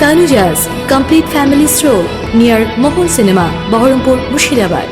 Tanuja's complete family stroll near Mohol Cinema, Baharampur, Mushirabad.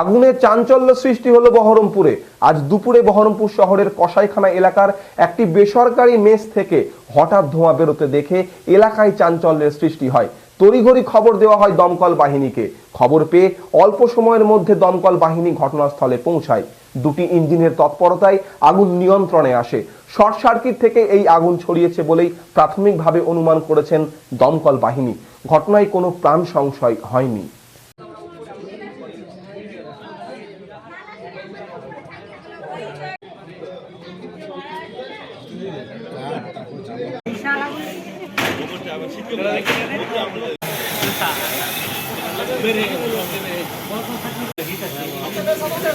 আগুনে চাঞ্চল্য সৃষ্টি হলো বহরমপুরে। আজ দুপুরে বহরমপুর শহরের কসাইখানা এলাকার একটি বেসরকারি মেস থেকে হঠাৎ ধোঁয়া বেরোতে দেখে এলাকায় চাঞ্চল্যের সৃষ্টি হয়। তড়িঘড়ি খবর দেওয়া হয় দমকল বাহিনীকে। খবর পেয়ে অল্প সময়ের মধ্যে দমকল বাহিনী ঘটনাস্থলে পৌঁছায়। দুটি ইঞ্জিনের তৎপরতায় আগুন নিয়ন্ত্রণে আসে। শর্ট সার্কিট থেকে এই আগুন ছড়িয়েছে বলেই প্রাথমিকভাবে অনুমান করেছেন দমকল বাহিনী। ঘটনায় কোনো প্রাণ সংশয় হয়নি।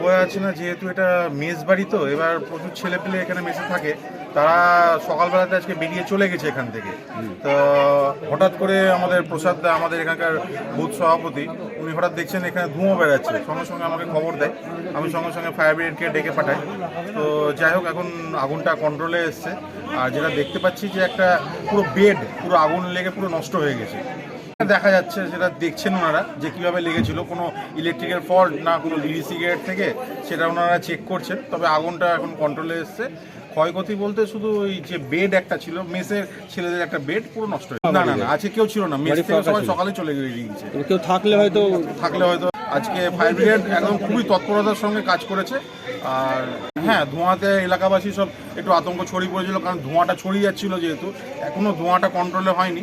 বোঝা যাচ্ছে না যেহেতু এটা মেস বাড়ি তো এবার প্রচুর ছেলে পেলে এখানে মেসে থাকে। তারা সকালবেলাতে আজকে বেরিয়ে চলে গেছে এখান থেকে। তো হঠাৎ করে আমাদের প্রসাদ দা আমাদের এখানকার বুথ সভাপতি উনি হঠাৎ দেখছেন এখানে ধুঁয়ো বেড়াচ্ছে সঙ্গে সঙ্গে আমাকে খবর দেয়। আমি সঙ্গে সঙ্গে ফায়ার ব্রিগেডকে ডেকে পাঠাই। তো যাই হোক এখন আগুনটা কন্ট্রোলে এসছে। আর যেটা দেখতে পাচ্ছি যে একটা পুরো বেড পুরো আগুন লেগে পুরো নষ্ট হয়ে গেছে। দেখা যাচ্ছে যেটা দেখছেন ওনারা যে কীভাবে লেগেছিল কোনো ইলেকট্রিকের ফল্ট না কোনো লিডি সিগারেট থেকে সেটা ওনারা চেক করছেন। তবে আগুনটা এখন কন্ট্রোলে এসছে। ক্ষয়ক্ষতি বলতে শুধু ওই যে বেড একটা ছিল মেসের ছেলেদের একটা বেড পুরো নষ্ট হয়েছে না না না আজকে কেউ ছিল না। মেস থেকে সবাই সকালে চলে গিয়েছে কেউ থাকলে হয়তো থাকলে হয়তো আজকে ফায়ার ব্রিগেড একদম খুবই তৎপরতার সঙ্গে কাজ করেছে। আর হ্যাঁ ধোঁয়াতে এলাকাবাসী সব একটু আতঙ্ক ছড়িয়ে পড়েছিল কারণ ধোঁয়াটা ছড়িয়ে যাচ্ছিল যেহেতু। এখনও ধোঁয়াটা কন্ট্রোলে হয়নি।